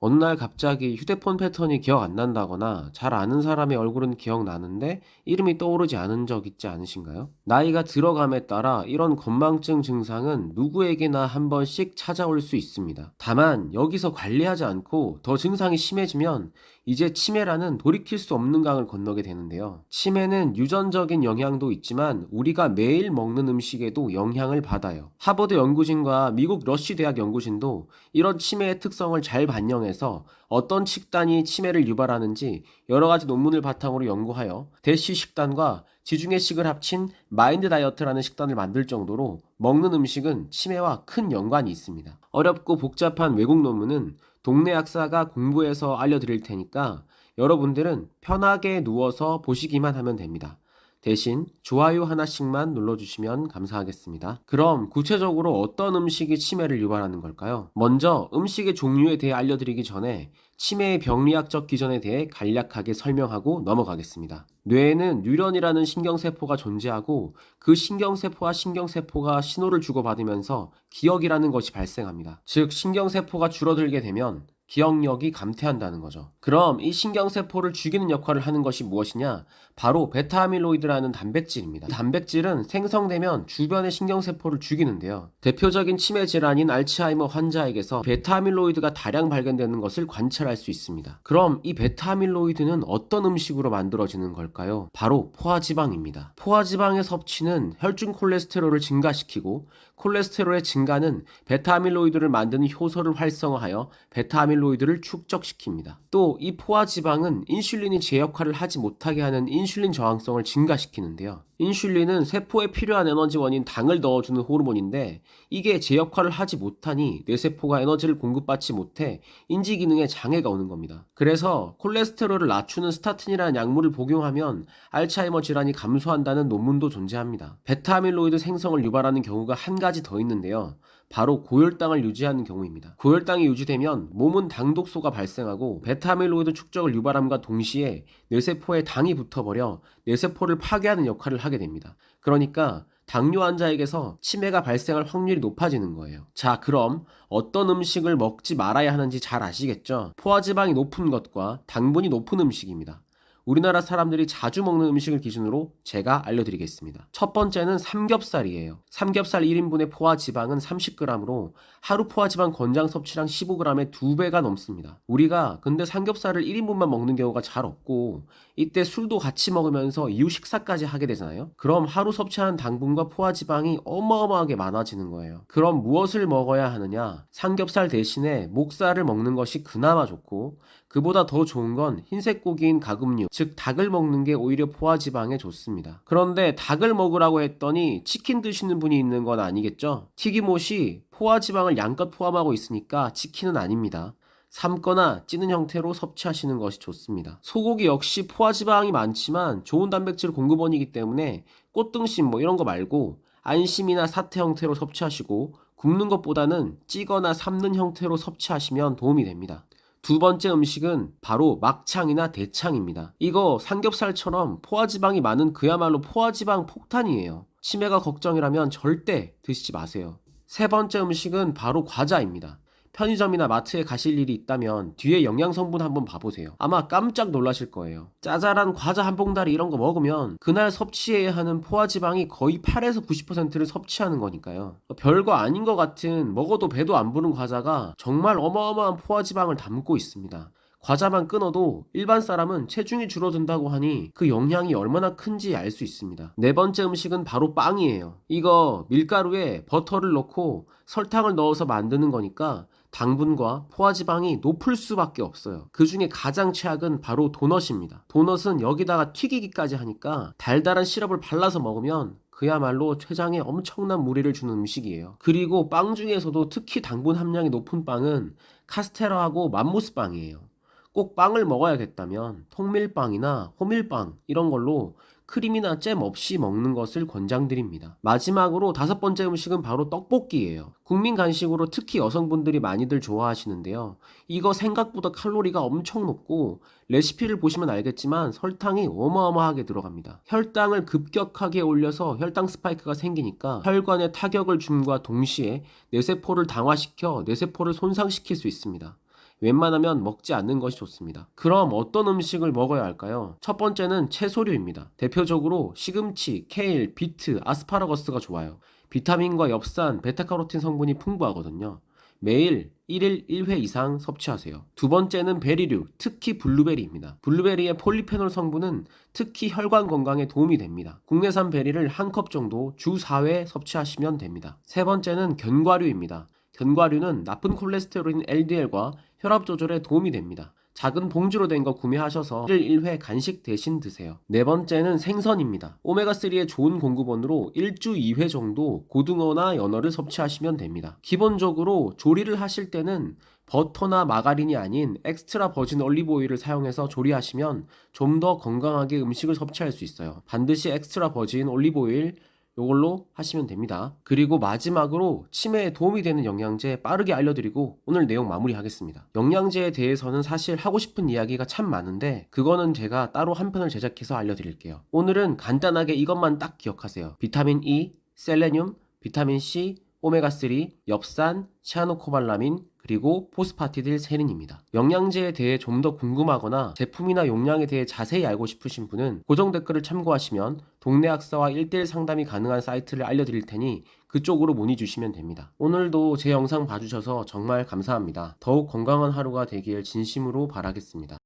어느 날 갑자기 휴대폰 패턴이 기억 안 난다거나 잘 아는 사람의 얼굴은 기억나는데 이름이 떠오르지 않은 적 있지 않으신가요? 나이가 들어감에 따라 이런 건망증 증상은 누구에게나 한 번씩 찾아올 수 있습니다. 다만 여기서 관리하지 않고 더 증상이 심해지면 이제 치매라는 돌이킬 수 없는 강을 건너게 되는데요. 치매는 유전적인 영향도 있지만 우리가 매일 먹는 음식에도 영향을 받아요. 하버드 연구진과 미국 러쉬 대학 연구진도 이런 치매의 특성을 잘 반영해 서 어떤 식단이 치매를 유발하는지 여러 가지 논문을 바탕으로 연구하여 대시 식단과 지중해식을 합친 마인드 다이어트라는 식단을 만들 정도로 먹는 음식은 치매와 큰 연관이 있습니다. 어렵고 복잡한 외국 논문은 동네 약사가 공부해서 알려드릴 테니까 여러분들은 편하게 누워서 보시기만 하면 됩니다. 대신 좋아요 하나씩만 눌러주시면 감사하겠습니다. 그럼 구체적으로 어떤 음식이 치매를 유발하는 걸까요? 먼저 음식의 종류에 대해 알려드리기 전에 치매의 병리학적 기전에 대해 간략하게 설명하고 넘어가겠습니다. 뇌에는 뉴런이라는 신경세포가 존재하고 그 신경세포와 신경세포가 신호를 주고받으면서 기억이라는 것이 발생합니다. 즉, 신경세포가 줄어들게 되면 기억력이 감퇴한다는 거죠. 그럼 이 신경세포를 죽이는 역할을 하는 것이 무엇이냐? 바로 베타아밀로이드라는 단백질입니다. 이 단백질은 생성되면 주변의 신경세포를 죽이는데요. 대표적인 치매 질환인 알츠하이머 환자에게서 베타아밀로이드가 다량 발견되는 것을 관찰할 수 있습니다. 그럼 이 베타아밀로이드는 어떤 음식으로 만들어지는 걸까요? 바로 포화지방입니다. 포화지방의 섭취는 혈중 콜레스테롤을 증가시키고 콜레스테롤의 증가는 베타아밀로이드를 만드는 효소를 활성화하여 베타아밀 로이드를 축적시킵니다. 또 이 포화 지방은 인슐린이 제 역할을 하지 못하게 하는 인슐린 저항성을 증가시키는데요. 인슐린은 세포에 필요한 에너지 원인 당을 넣어주는 호르몬인데 이게 제 역할을 하지 못하니 뇌세포가 에너지를 공급받지 못해 인지 기능에 장애가 오는 겁니다. 그래서 콜레스테롤을 낮추는 스타틴이라는 약물을 복용하면 알츠하이머 질환이 감소한다는 논문도 존재합니다. 베타 아밀로이드 생성을 유발하는 경우가 한 가지 더 있는데요. 바로 고혈당을 유지하는 경우입니다. 고혈당이 유지되면 몸은 당독소가 발생하고 베타아밀로이드 축적을 유발함과 동시에 뇌세포에 당이 붙어버려 뇌세포를 파괴하는 역할을 하게 됩니다. 그러니까 당뇨 환자에게서 치매가 발생할 확률이 높아지는 거예요. 자, 그럼 어떤 음식을 먹지 말아야 하는지 잘 아시겠죠? 포화지방이 높은 것과 당분이 높은 음식입니다. 우리나라 사람들이 자주 먹는 음식을 기준으로 제가 알려드리겠습니다. 첫 번째는 삼겹살이에요. 삼겹살 1인분의 포화 지방은 30g으로 하루 포화 지방 권장 섭취량 15g의 2배가 넘습니다. 우리가 근데 삼겹살을 1인분만 먹는 경우가 잘 없고 이때 술도 같이 먹으면서 이후 식사까지 하게 되잖아요. 그럼 하루 섭취하는 당분과 포화 지방이 어마어마하게 많아지는 거예요. 그럼 무엇을 먹어야 하느냐? 삼겹살 대신에 목살을 먹는 것이 그나마 좋고 그보다 더 좋은 건 흰색 고기인 가금류, 즉 닭을 먹는 게 오히려 포화 지방에 좋습니다. 그런데 닭을 먹으라고 했더니 치킨 드시는 분이 있는 건 아니겠죠? 튀김옷이 포화 지방을 양껏 포함하고 있으니까 치킨은 아닙니다. 삶거나 찌는 형태로 섭취하시는 것이 좋습니다. 소고기 역시 포화지방이 많지만 좋은 단백질 공급원이기 때문에 꽃등심 뭐 이런 거 말고 안심이나 사태 형태로 섭취하시고 굽는 것보다는 찌거나 삶는 형태로 섭취하시면 도움이 됩니다. 두 번째 음식은 바로 막창이나 대창입니다. 이거 삼겹살처럼 포화지방이 많은 그야말로 포화지방 폭탄이에요. 치매가 걱정이라면 절대 드시지 마세요. 세 번째 음식은 바로 과자입니다. 편의점이나 마트에 가실 일이 있다면 뒤에 영양 성분 한번 봐보세요. 아마 깜짝 놀라실 거예요. 짜잘한 과자 한 봉다리 이런 거 먹으면 그날 섭취해야 하는 포화 지방이 거의 8에서 90%를 섭취하는 거니까요. 별거 아닌 것 같은 먹어도 배도 안 부른 과자가 정말 어마어마한 포화 지방을 담고 있습니다. 과자만 끊어도 일반 사람은 체중이 줄어든다고 하니 그 영향이 얼마나 큰지 알 수 있습니다. 네 번째 음식은 바로 빵이에요. 이거 밀가루에 버터를 넣고 설탕을 넣어서 만드는 거니까 당분과 포화지방이 높을 수밖에 없어요. 그 중에 가장 최악은 바로 도넛입니다. 도넛은 여기다가 튀기기까지 하니까 달달한 시럽을 발라서 먹으면 그야말로 췌장에 엄청난 무리를 주는 음식이에요. 그리고 빵 중에서도 특히 당분 함량이 높은 빵은 카스테라하고 맘모스 빵이에요. 꼭 빵을 먹어야겠다면 통밀빵이나 호밀빵 이런 걸로 크림이나 잼 없이 먹는 것을 권장드립니다. 마지막으로 다섯 번째 음식은 바로 떡볶이예요. 국민 간식으로 특히 여성분들이 많이들 좋아하시는데요. 이거 생각보다 칼로리가 엄청 높고 레시피를 보시면 알겠지만 설탕이 어마어마하게 들어갑니다. 혈당을 급격하게 올려서 혈당 스파이크가 생기니까 혈관에 타격을 줌과 동시에 뇌세포를 당화시켜 뇌세포를 손상시킬 수 있습니다. 웬만하면 먹지 않는 것이 좋습니다. 그럼 어떤 음식을 먹어야 할까요? 첫 번째는 채소류입니다. 대표적으로 시금치, 케일, 비트, 아스파라거스가 좋아요. 비타민과 엽산, 베타카로틴 성분이 풍부하거든요. 매일 1일 1회 이상 섭취하세요. 두 번째는 베리류, 특히 블루베리입니다. 블루베리의 폴리페놀 성분은 특히 혈관 건강에 도움이 됩니다. 국내산 베리를 한 컵 정도 주 4회 섭취하시면 됩니다. 세 번째는 견과류입니다. 견과류는 나쁜 콜레스테롤인 LDL과 혈압 조절에 도움이 됩니다. 작은 봉지로 된 거 구매하셔서 1일 1회 간식 대신 드세요. 네 번째는 생선입니다. 오메가3의 좋은 공급원으로 일주 2회 정도 고등어나 연어를 섭취하시면 됩니다. 기본적으로 조리를 하실 때는 버터나 마가린이 아닌 엑스트라 버진 올리브 오일을 사용해서 조리하시면 좀 더 건강하게 음식을 섭취할 수 있어요. 반드시 엑스트라 버진 올리브 오일 요걸로 하시면 됩니다. 그리고 마지막으로 치매에 도움이 되는 영양제 빠르게 알려드리고 오늘 내용 마무리하겠습니다. 영양제에 대해서는 사실 하고 싶은 이야기가 참 많은데 그거는 제가 따로 한 편을 제작해서 알려드릴게요. 오늘은 간단하게 이것만 딱 기억하세요. 비타민 E, 셀레늄, 비타민 C, 오메가3, 엽산, 시아노코발라민, 그리고 포스파티딜 세린입니다. 영양제에 대해 좀 더 궁금하거나 제품이나 용량에 대해 자세히 알고 싶으신 분은 고정 댓글을 참고하시면 동네 학사와 1대1 상담이 가능한 사이트를 알려드릴 테니 그쪽으로 문의 주시면 됩니다. 오늘도 제 영상 봐주셔서 정말 감사합니다. 더욱 건강한 하루가 되길 진심으로 바라겠습니다.